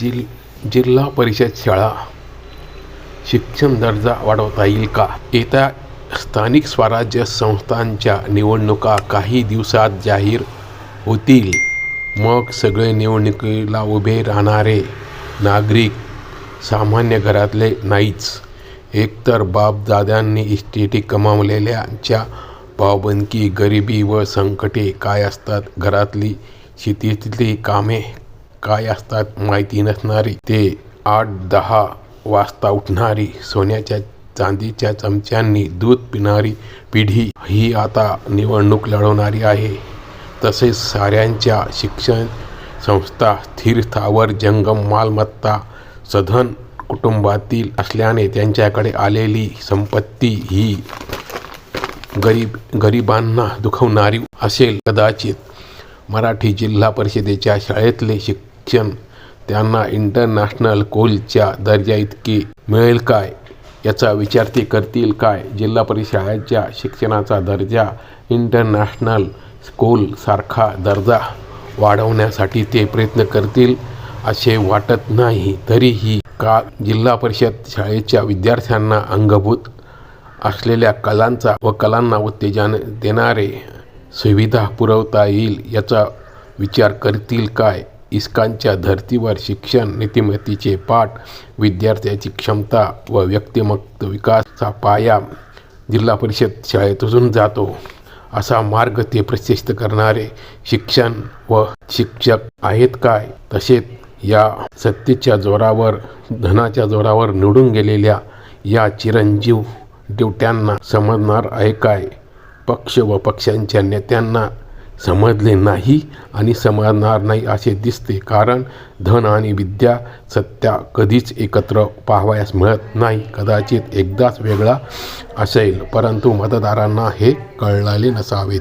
जिल जिल्हा परिषद शाळा. शिक्षण दर्जा वाढवता येईल का? येत्या स्थानिक स्वराज्य संस्थांच्या निवडणुका काही दिवसात जाहीर होतील. मग सगळे निवडणुकीला उभे राहणारे नागरिक सामान्य घरातले नाहीच. एकतर बापदाद्यांनी इस्टेटी कमावलेल्यांच्या पावबंदकी गरिबी व संकटे काय असतात? घरातली शेतीतली कामे काय असतात माहिती नसणारी ते आठ दहा वाजता उठणारी सोन्याच्या चांदीच्या चमच्यांनी दूध पिणारी पिढी ही आता निवडणूक लढवणारी आहे. तसेच साऱ्यांच्या शिक्षण संस्था स्थिर स्थावर जंगम मालमत्ता सधन कुटुंबातील असल्याने त्यांच्याकडे आलेली संपत्ती ही गरीब गरिबांना दुखवणारी असेल. कदाचित मराठी जिल्हा परिषदेच्या शाळेतले शिक्षण त्यांना इंटरनॅशनल कोलच्या दर्जा इतके मिळेल काय? याचा विचार ते करतील काय? जिल्हा परिषद शाळेच्या शिक्षणाचा दर्जा इंटरनॅशनल स्कूलसारखा दर्जा वाढवण्यासाठी ते प्रयत्न करतील असे वाटत नाही. तरीही का जिल्हा परिषद शाळेच्या विद्यार्थ्यांना अंगभूत असलेल्या कलांचा व कलांना उत्तेजन देणारे सुविधा पुरवता येईल याचा विचार करतील काय? इस्कांच्या धर्तीवर शिक्षण नीतिमत्तेचे पाठ विद्यार्थ्याची क्षमता व व्यक्तिमत्व विकासचा पाया जिल्हा परिषद शाळेतून जातो. असा मार्ग ते प्रशस्त करणारे शिक्षण व शिक्षक आहेत काय? तसेच या सत्तेच्या जोरावर धनाच्या जोरावर निवडून गेलेल्या या चिरंजीव देवट्यांना समजणार आहे काय? पक्ष व पक्षांच्या नेत्यांना समजले नाही आणि समजणार नाही असे दिसते कारण धन आणि विद्या सत्या कधीच एकत्र पाहावयास मिळत नाही. कदाचित एकदाच वेगळा असेल परंतु मतदारांना हे कळलेले नसावे